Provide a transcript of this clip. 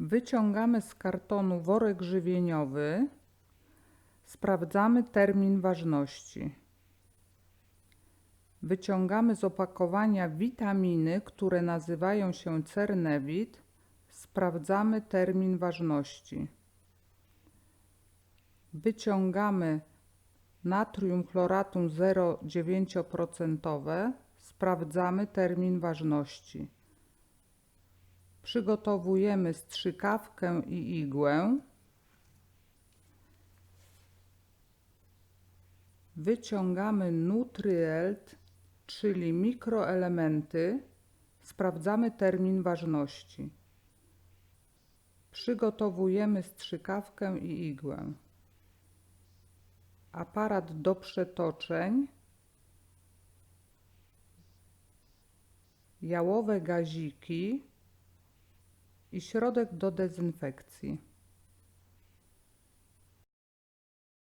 Wyciągamy z kartonu worek żywieniowy. Sprawdzamy termin ważności. Wyciągamy z opakowania witaminy, które nazywają się Cernevit. Sprawdzamy termin ważności. Wyciągamy natrium chloratum 0,9%. Sprawdzamy termin ważności. Przygotowujemy strzykawkę i igłę. Wyciągamy nutrielt, czyli mikroelementy. Sprawdzamy termin ważności. Przygotowujemy strzykawkę i igłę. Aparat do przetoczeń. Jałowe gaziki i środek do dezynfekcji.